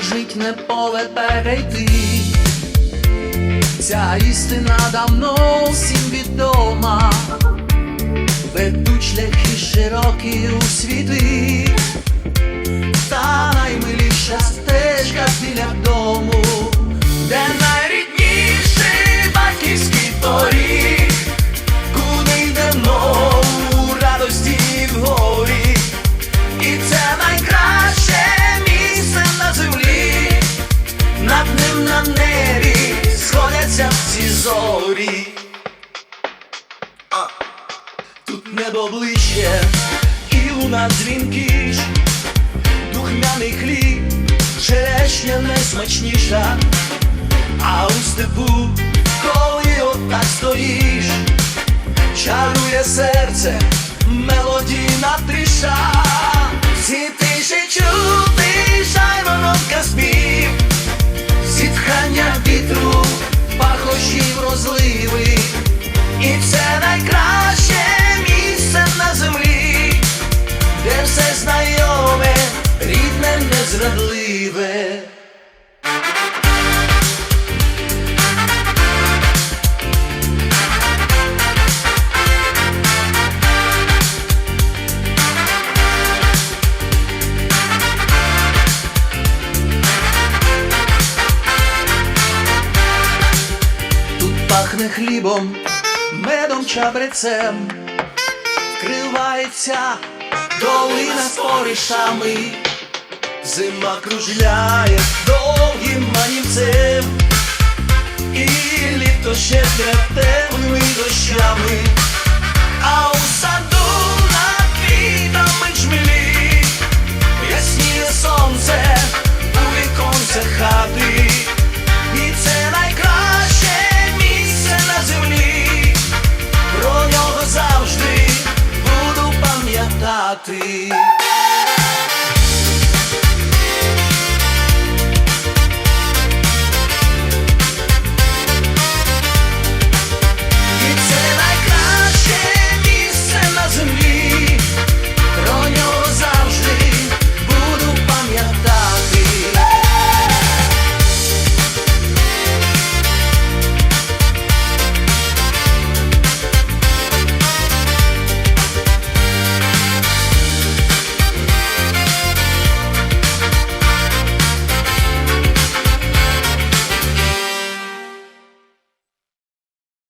житне поле перейти. Ця істина давно всім відома, ведуть шляхи широкі у світи, та наймиліша стежка біля дому, зорі. А, Тут небо ближче, і луна дзвінкіш, духмяний хліб, черешня найсмачніша, а у степу, коли отак стоїш, чарує серце, пахне хлібом, медом чабрецем, вкривається долина споришами, зима кружляє про